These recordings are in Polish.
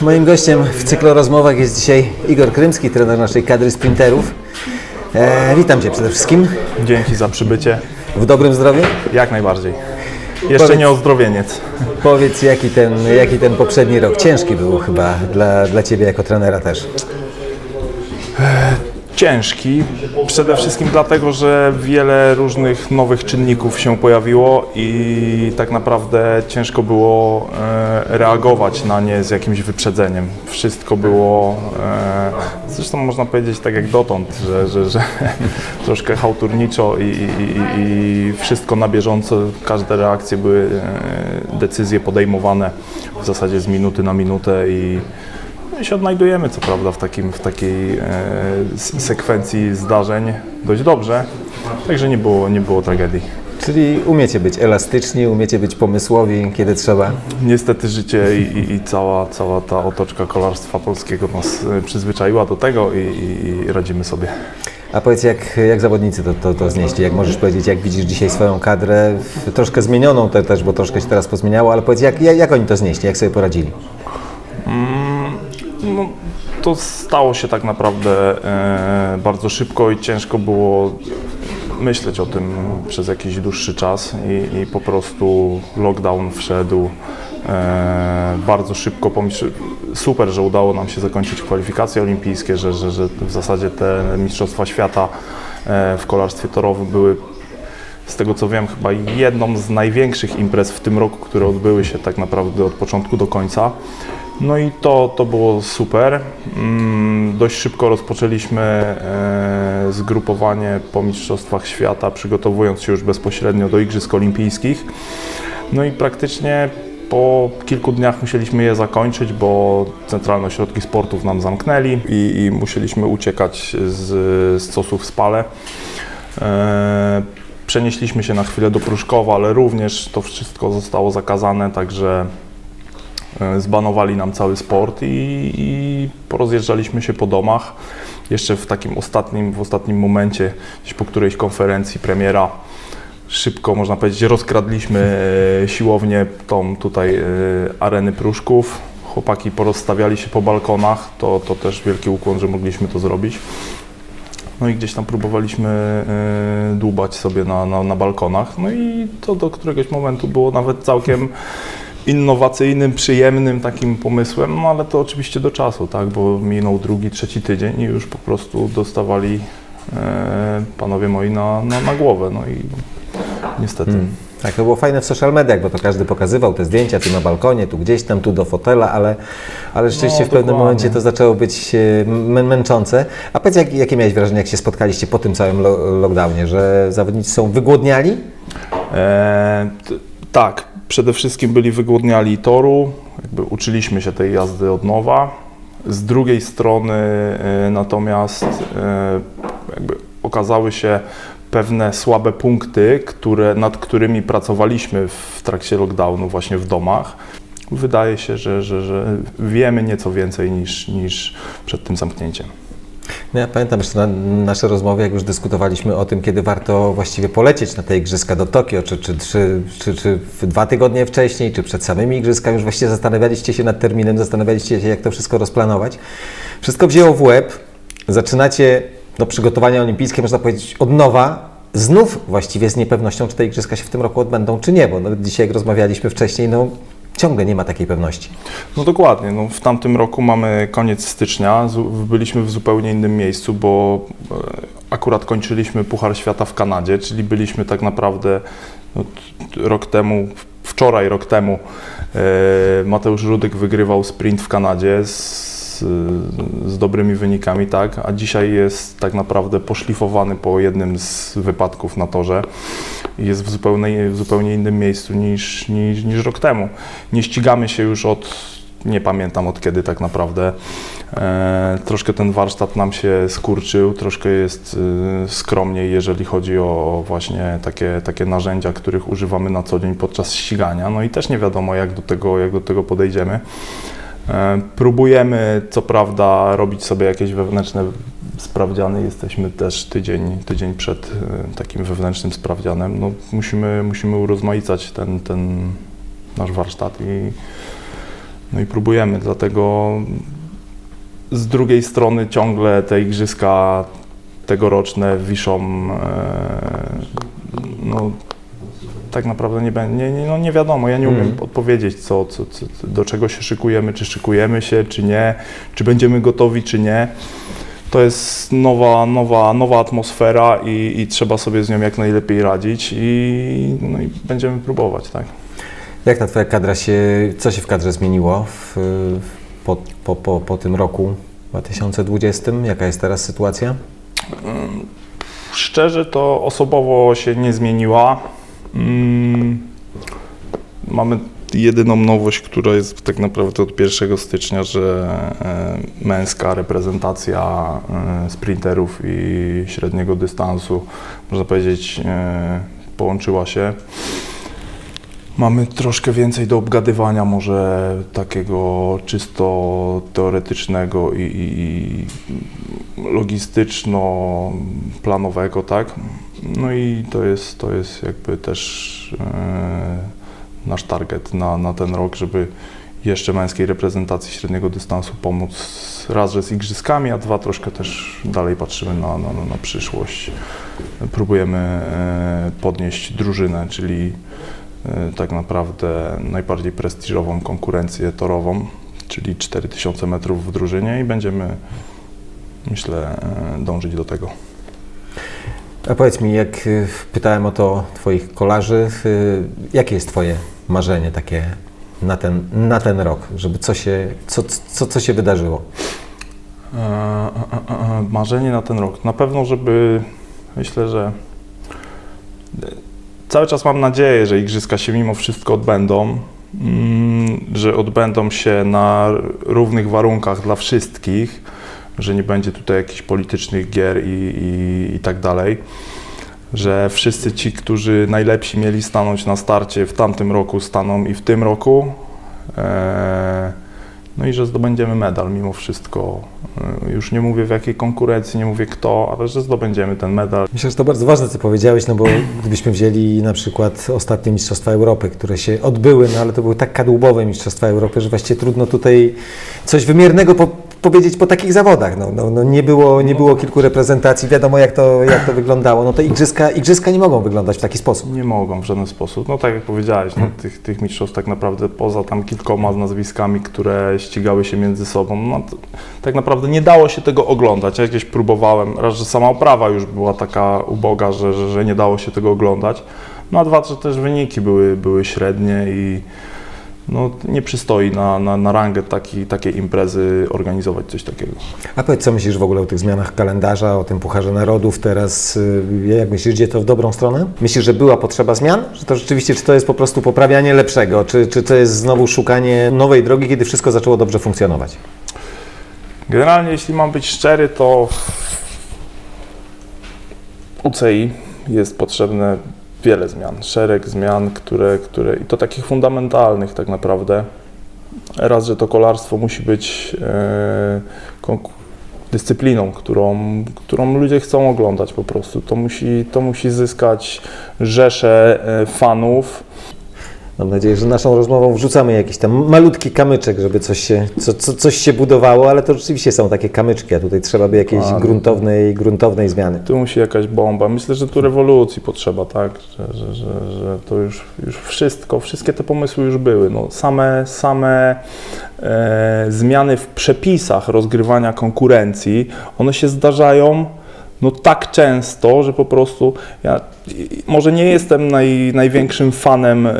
Moim gościem w cyklu rozmowach jest dzisiaj Igor Krymski, trener naszej kadry sprinterów. E, witam Cię przede wszystkim. Dzięki za przybycie. W dobrym zdrowiu. Jak najbardziej. Jeszcze Powiedz- nie ozdrowieniec. Powiedz, jaki ten, jaki ten poprzedni rok ciężki był chyba dla, dla Ciebie jako trenera też. Ciężki. Przede wszystkim dlatego, że wiele różnych nowych czynników się pojawiło i tak naprawdę ciężko było e, reagować na nie z jakimś wyprzedzeniem. Wszystko było, e, zresztą można powiedzieć tak jak dotąd, że, że, że troszkę hałturniczo i, i, i, wszystko na bieżąco, każde reakcje były, e, decyzje podejmowane w zasadzie z minuty na minutę i My się odnajdujemy, co prawda, w, takim, w takiej e, sekwencji zdarzeń dość dobrze, także nie było, nie było tragedii. Czyli umiecie być elastyczni, umiecie być pomysłowi, kiedy trzeba. Niestety życie i, i, cała, cała ta otoczka kolarstwa polskiego nas e, przyzwyczaiła do tego i, i, i radzimy sobie. A powiedz, jak, jak zawodnicy to, to, to znieśli? Jak możesz powiedzieć, jak widzisz dzisiaj swoją kadrę, troszkę zmienioną te, też, bo troszkę się teraz pozmieniało, ale powiedz, jak, jak, jak oni to znieśli, jak sobie poradzili? No, to stało się tak naprawdę e, bardzo szybko i ciężko było myśleć o tym przez jakiś dłuższy czas i, i po prostu lockdown wszedł e, bardzo szybko. Super, że udało nam się zakończyć kwalifikacje olimpijskie, że, że, że w zasadzie te Mistrzostwa Świata e, w kolarstwie torowym były z tego co wiem, chyba jedną z największych imprez w tym roku, które odbyły się tak naprawdę od początku do końca. No i to, to było super. Mm, dość szybko rozpoczęliśmy e, zgrupowanie po Mistrzostwach Świata, przygotowując się już bezpośrednio do Igrzysk Olimpijskich. No i praktycznie po kilku dniach musieliśmy je zakończyć, bo centralne ośrodki sportów nam zamknęli i, i musieliśmy uciekać z, z Cosów w Spale. E, Przenieśliśmy się na chwilę do Pruszkowa, ale również to wszystko zostało zakazane, także zbanowali nam cały sport i, i porozjeżdżaliśmy się po domach. Jeszcze w takim ostatnim, w ostatnim momencie, gdzieś po którejś konferencji premiera, szybko, można powiedzieć, rozkradliśmy e, siłownię tą tutaj e, areny Pruszków. Chłopaki porozstawiali się po balkonach, to, to też wielki ukłon, że mogliśmy to zrobić. No i gdzieś tam próbowaliśmy e, dłubać sobie na, na, na balkonach. No i to do któregoś momentu było nawet całkiem innowacyjnym, przyjemnym takim pomysłem, no ale to oczywiście do czasu, tak, bo minął drugi, trzeci tydzień i już po prostu dostawali e, panowie moi na, na, na głowę, no i niestety. Tak, to było fajne w social mediach, bo to każdy pokazywał te zdjęcia tu na balkonie, tu gdzieś tam, tu do fotela, ale, ale rzeczywiście No, w pewnym momencie to zaczęło być e, mę- męczące. A powiedz, jak, jakie miałeś wrażenie, jak się spotkaliście po tym całym lo- lockdownie, że zawodnicy są wygłodniali? E, tak, przede wszystkim byli wygłodniali toru, jakby uczyliśmy się tej jazdy od nowa. Z drugiej strony e, natomiast e, jakby okazały się pewne słabe punkty, które, nad którymi pracowaliśmy w trakcie lockdownu właśnie w domach. Wydaje się, że, że, że wiemy nieco więcej niż, niż przed tym zamknięciem. No Ja pamiętam jeszcze na, nasze rozmowy, jak już dyskutowaliśmy o tym, kiedy warto właściwie polecieć na te igrzyska do Tokio, czy, czy, czy, czy, czy dwa tygodnie wcześniej, czy przed samymi igrzyskami, już właściwie zastanawialiście się nad terminem, zastanawialiście się, jak to wszystko rozplanować. Wszystko wzięło w łeb, zaczynacie no, przygotowania olimpijskie, można powiedzieć, od nowa, znów właściwie z niepewnością, czy te igrzyska się w tym roku odbędą, czy nie, bo nawet dzisiaj, jak rozmawialiśmy wcześniej, no ciągle nie ma takiej pewności. No dokładnie. No, w tamtym roku mamy koniec stycznia. Byliśmy w zupełnie innym miejscu, bo e, akurat kończyliśmy Puchar Świata w Kanadzie, czyli byliśmy tak naprawdę no, rok temu, wczoraj rok temu e, Mateusz Rudyk wygrywał sprint w Kanadzie z, z dobrymi wynikami, tak, a dzisiaj jest tak naprawdę poszlifowany po jednym z wypadków na torze i jest w zupełnie, w zupełnie innym miejscu niż, niż, niż rok temu. Nie ścigamy się już od, nie pamiętam od kiedy tak naprawdę. E, troszkę ten warsztat nam się skurczył, troszkę jest e, skromniej, jeżeli chodzi o właśnie takie, takie narzędzia, których używamy na co dzień podczas ścigania. No i też nie wiadomo, jak do tego, jak do tego podejdziemy. E, Próbujemy, co prawda, robić sobie jakieś wewnętrzne sprawdziany. Jesteśmy też tydzień, tydzień przed e, takim wewnętrznym sprawdzianem. No, musimy, musimy urozmaicać ten, ten nasz warsztat i No i próbujemy, dlatego z drugiej strony ciągle te igrzyska tegoroczne wiszą, e, no tak naprawdę nie, nie, nie, no nie wiadomo, ja nie umiem Mhm. odpowiedzieć, co, co, co, do czego się szykujemy, czy szykujemy się, czy nie, czy będziemy gotowi, czy nie. To jest nowa, nowa, nowa atmosfera i, i trzeba sobie z nią jak najlepiej radzić i, no i będziemy próbować, tak. Jak ta Twoja kadra się, co się w kadrze zmieniło w, po, po, po, po tym roku 2020? Jaka jest teraz sytuacja? Szczerze to osobowo się nie zmieniła. Mm, Mamy jedyną nowość, która jest tak naprawdę od 1 stycznia, że e, męska reprezentacja e, sprinterów i średniego dystansu, można powiedzieć, e, połączyła się. Mamy troszkę więcej do obgadywania, może takiego czysto teoretycznego i, i, logistyczno-planowego, tak? No i to jest, to jest jakby też e, nasz target na, na ten rok, żeby jeszcze męskiej reprezentacji średniego dystansu pomóc raz, że z igrzyskami, a dwa troszkę też dalej patrzymy na, na, na- przyszłość. Próbujemy e, podnieść drużynę, czyli e, tak naprawdę najbardziej prestiżową konkurencję torową, czyli 4000 metrów w drużynie i będziemy, myślę, e, dążyć do tego. A powiedz mi, jak y, pytałem o to Twoich kolarzy, y, jakie jest Twoje marzenie takie na ten, na ten rok, żeby co się, co, co, co się wydarzyło? E, e, e, Marzenie na ten rok. Na pewno, żeby myślę, że cały czas mam nadzieję, że igrzyska się mimo wszystko odbędą, mm, że odbędą się na równych warunkach dla wszystkich, że nie będzie tutaj jakichś politycznych gier i, i, i tak dalej. Że wszyscy ci, którzy najlepsi mieli stanąć na starcie w tamtym roku, staną i w tym roku. E, no i że zdobędziemy medal mimo wszystko. Y, Już nie mówię w jakiej konkurencji, nie mówię kto, ale że zdobędziemy ten medal. Myślę, że to bardzo ważne, co powiedziałeś, no bo gdybyśmy wzięli na przykład ostatnie Mistrzostwa Europy, które się odbyły, no ale to były tak kadłubowe Mistrzostwa Europy, że właściwie trudno tutaj coś wymiernego po, powiedzieć po takich zawodach. No, no, no nie, było, nie było kilku reprezentacji, wiadomo jak to, jak to wyglądało. No to igrzyska, igrzyska nie mogą wyglądać w taki sposób. Nie mogą w żaden sposób. No tak jak powiedziałeś, no, tych, tych mistrzostw tak naprawdę poza tam kilkoma nazwiskami, które ścigały się między sobą, no tak naprawdę nie dało się tego oglądać. Ja gdzieś próbowałem, raz, że sama oprawa już była taka uboga, że, że, że nie dało się tego oglądać. No a dwa, że też wyniki były, były średnie i no, nie przystoi na, na, na rangę taki, takiej imprezy organizować coś takiego. A powiedz, co myślisz w ogóle o tych zmianach kalendarza, o tym Pucharze Narodów teraz? y, Jak myślisz, idzie to w dobrą stronę? Myślisz, że była potrzeba zmian? Że to rzeczywiście, czy to jest po prostu poprawianie lepszego? Czy, czy to jest znowu szukanie nowej drogi, kiedy wszystko zaczęło dobrze funkcjonować? Generalnie, jeśli mam być szczery, to UCI jest potrzebne wiele zmian, szereg zmian, które, które i to takich fundamentalnych tak naprawdę. Raz, że to kolarstwo musi być e, dyscypliną, którą, którą ludzie chcą oglądać po prostu. To musi, to musi zyskać rzesze e, fanów, Mam nadzieję, że naszą rozmową wrzucamy jakiś tam malutki kamyczek, żeby coś się, co, co, coś się budowało, ale to rzeczywiście są takie kamyczki, a tutaj trzeba by jakiejś A, gruntownej, gruntownej zmiany. Tu musi jakaś bomba. Myślę, że tu rewolucji potrzeba, tak? Że, że, że, że to już, już wszystko, wszystkie te pomysły już były. No, same same e, zmiany w przepisach rozgrywania konkurencji, one się zdarzają no tak często, że po prostu ja może nie jestem naj, największym fanem e,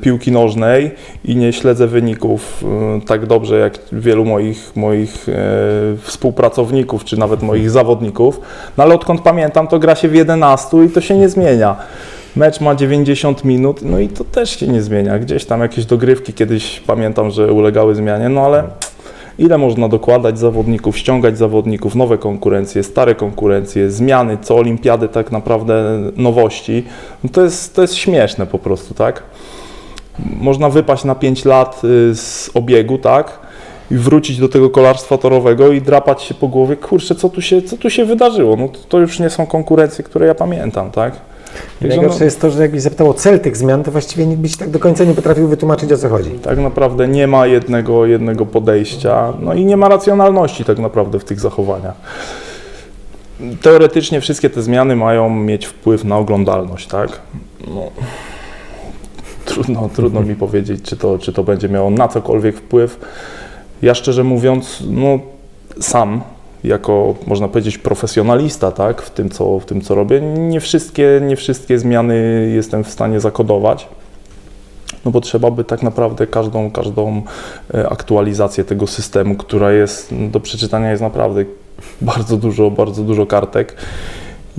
piłki nożnej i nie śledzę wyników e, tak dobrze jak wielu moich, moich e, współpracowników, czy nawet moich zawodników, no ale odkąd pamiętam, to gra się w 11 i to się nie zmienia. Mecz ma 90 minut, no i to też się nie zmienia. Gdzieś tam jakieś dogrywki kiedyś pamiętam, że ulegały zmianie, no ale ile można dokładać zawodników, ściągać zawodników, nowe konkurencje, stare konkurencje, zmiany, co olimpiady tak naprawdę nowości, no to jest, to jest śmieszne po prostu, tak? Można wypaść na 5 lat y, z obiegu, tak? I wrócić do tego kolarstwa torowego i drapać się po głowie, kurczę, co tu się, co tu się wydarzyło? No to, to już nie są konkurencje, które ja pamiętam, tak? Także Najgorsze no, jest to, że jakbyś zapytał o cel tych zmian, to właściwie nikt byś tak do końca nie potrafił wytłumaczyć, o co chodzi. tak naprawdę nie ma jednego, jednego podejścia, no i nie ma racjonalności tak naprawdę w tych zachowaniach. Teoretycznie wszystkie te zmiany mają mieć wpływ na oglądalność, tak? No, trudno, trudno mi powiedzieć, czy to, czy to będzie miało na cokolwiek wpływ. Ja szczerze mówiąc, no sam jako, można powiedzieć, profesjonalista, tak, w tym, co, w tym, co robię, nie wszystkie, nie wszystkie zmiany jestem w stanie zakodować. No bo trzeba by tak naprawdę każdą, każdą e, aktualizację tego systemu, która jest do przeczytania jest naprawdę bardzo dużo, bardzo dużo kartek.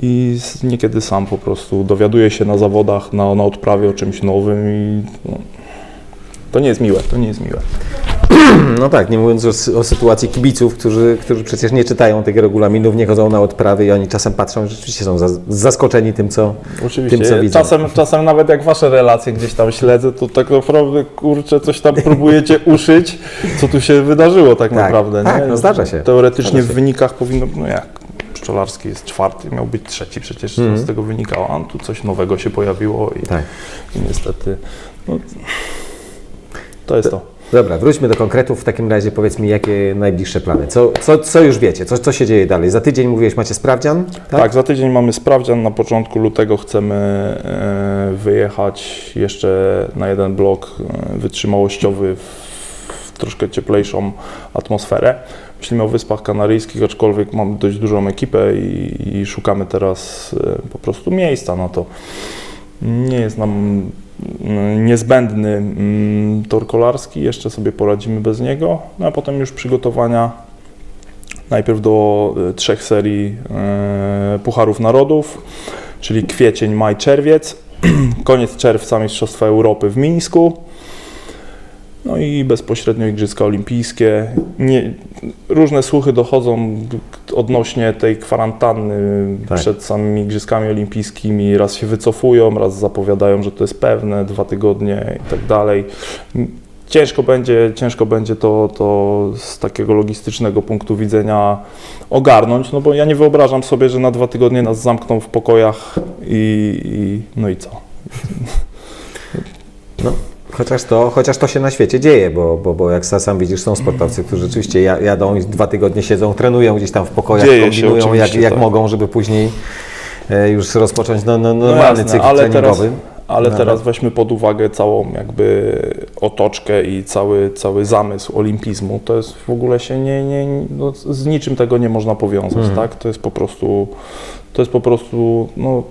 I niekiedy sam po prostu dowiaduję się na zawodach, na, na odprawie o czymś nowym i no, to nie jest miłe, to nie jest miłe. No tak, nie mówiąc o, o sytuacji kibiców, którzy, którzy przecież nie czytają tych regulaminów, nie chodzą na odprawy i oni czasem patrzą, że rzeczywiście są za, zaskoczeni tym, co, Oczywiście. tym, co widzą. czasem, czasem nawet jak wasze relacje gdzieś tam śledzę, to tak naprawdę kurczę coś tam próbujecie uszyć, co tu się wydarzyło tak, Tak, naprawdę. tak, nie? no zdarza się. Teoretycznie Zdarza w się. wynikach powinno, no jak pszczelarski jest czwarty, miał być trzeci, przecież Mhm. z tego wynikało, a tu coś nowego się pojawiło i, Tak. i niestety no, to jest to. Dobra, wróćmy do konkretów. W takim razie powiedz mi, jakie najbliższe plany? Co, co, co już wiecie? Co, co się dzieje dalej? Za tydzień mówiłeś, macie sprawdzian? Tak? za tydzień mamy sprawdzian. Na początku lutego chcemy e, wyjechać jeszcze na jeden blok e, wytrzymałościowy w, troszkę cieplejszą atmosferę. Myślimy o Wyspach Kanaryjskich, aczkolwiek mamy dość dużą ekipę i, i szukamy teraz e, po prostu miejsca na to. Nie jest nam niezbędny mm, tor kolarski, jeszcze sobie poradzimy bez niego, no a potem już przygotowania najpierw do e, trzech serii e, Pucharów Narodów, czyli kwiecień, maj, czerwiec, koniec czerwca Mistrzostwa Europy w Mińsku, no i bezpośrednio Igrzyska Olimpijskie. Nie, różne słuchy dochodzą odnośnie tej kwarantanny Tak. przed samymi Igrzyskami Olimpijskimi. Raz się wycofują, raz zapowiadają, że to jest pewne, dwa tygodnie i tak dalej. Ciężko będzie, ciężko będzie to, to z takiego logistycznego punktu widzenia ogarnąć, no bo ja nie wyobrażam sobie, że na dwa tygodnie nas zamkną w pokojach i, i no i co? No, chociaż to, chociaż to się na świecie dzieje, bo, bo, bo jak sa- sam widzisz, są sportowcy, którzy rzeczywiście ja- jadą i dwa tygodnie siedzą, trenują gdzieś tam w pokojach, Dzieje kombinują jak, jak tak. mogą, żeby później e, już rozpocząć no, no, No normalny jasne, cykl ale teraz, treningowy. ale No, teraz weźmy pod uwagę całą jakby otoczkę i cały, cały zamysł olimpizmu. To jest w ogóle się nie, nie no, z niczym tego nie można powiązać, Mhm. tak? To jest po prostu, to jest po prostu no,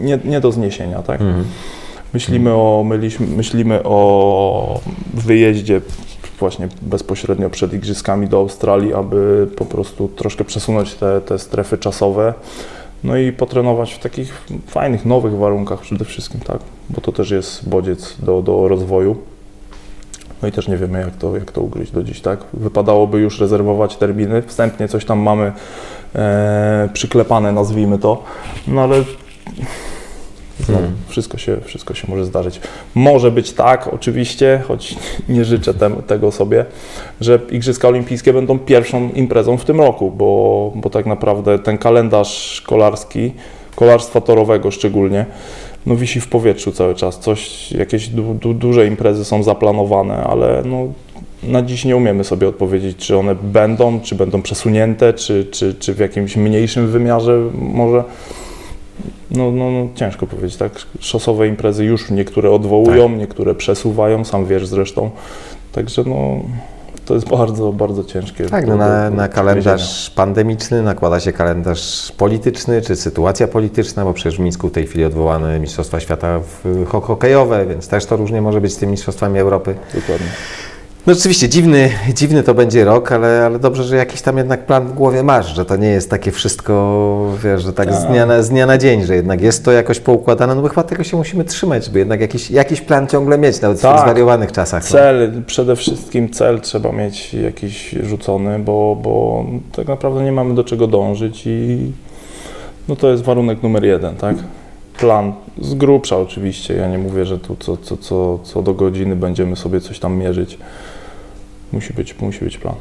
nie, nie do zniesienia, tak? Mhm. Myślimy o, myliśmy, myślimy o wyjeździe właśnie bezpośrednio przed igrzyskami do Australii, aby po prostu troszkę przesunąć te, te strefy czasowe. No i potrenować w takich fajnych, nowych warunkach przede wszystkim, tak? Bo to też jest bodziec do, do rozwoju. No i też nie wiemy, jak to, jak to ugryźć do dziś, tak? Wypadałoby już rezerwować terminy. Wstępnie coś tam mamy e, przyklepane, nazwijmy to. No ale Znowu, Hmm. wszystko, się, wszystko się może zdarzyć. Może być tak, oczywiście, choć nie życzę tem, tego sobie, że Igrzyska Olimpijskie będą pierwszą imprezą w tym roku, bo, bo tak naprawdę ten kalendarz kolarski, kolarstwa torowego szczególnie, no wisi w powietrzu cały czas. Coś, jakieś du, du, duże imprezy są zaplanowane, ale no, na dziś nie umiemy sobie odpowiedzieć, czy one będą, czy będą przesunięte, czy, czy, czy w jakimś mniejszym wymiarze może. No, no, no ciężko powiedzieć, tak? Szosowe imprezy już niektóre odwołują, niektóre przesuwają, sam wiesz zresztą. Także no, to jest bardzo, bardzo ciężkie. Tak, no na, na kalendarz pandemiczny nakłada się kalendarz polityczny, czy sytuacja polityczna, bo przecież w Mińsku w tej chwili odwołane Mistrzostwa Świata w ho- hokejowe, więc też to różnie może być z tymi Mistrzostwami Europy. Dokładnie. No rzeczywiście, dziwny, dziwny to będzie rok, ale, ale dobrze, że jakiś tam jednak plan w głowie masz, że to nie jest takie wszystko, wiesz, że tak z Tak. dnia, na, z dnia na dzień, że jednak jest to jakoś poukładane, no bo chyba tego się musimy trzymać, żeby jednak jakiś, jakiś plan ciągle mieć, nawet w Tak. tych zwariowanych czasach. no. Cel, przede wszystkim cel trzeba mieć jakiś rzucony, bo, bo tak naprawdę nie mamy do czego dążyć i no to jest warunek numer jeden, tak? Plan z grubsza oczywiście, ja nie mówię, że tu co, co, co, co do godziny będziemy sobie coś tam mierzyć. Musi być, musi być plan.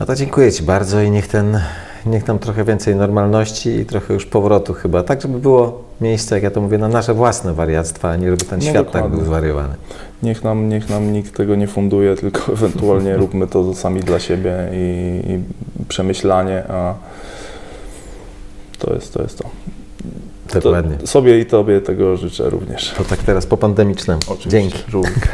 No to dziękuję Ci bardzo i niech ten, niech nam trochę więcej normalności i trochę już powrotu chyba, tak żeby było miejsce, jak ja to mówię, na nasze własne wariactwa, a nie żeby ten No świat tak dokładnie. był zwariowany. Niech nam, niech nam nikt tego nie funduje, tylko ewentualnie róbmy to sami dla siebie i, i przemyślanie, a to jest to. Jest to. Dokładnie. To sobie i tobie tego życzę również. To tak teraz po pandemicznemu. Dzięki. Żółwik.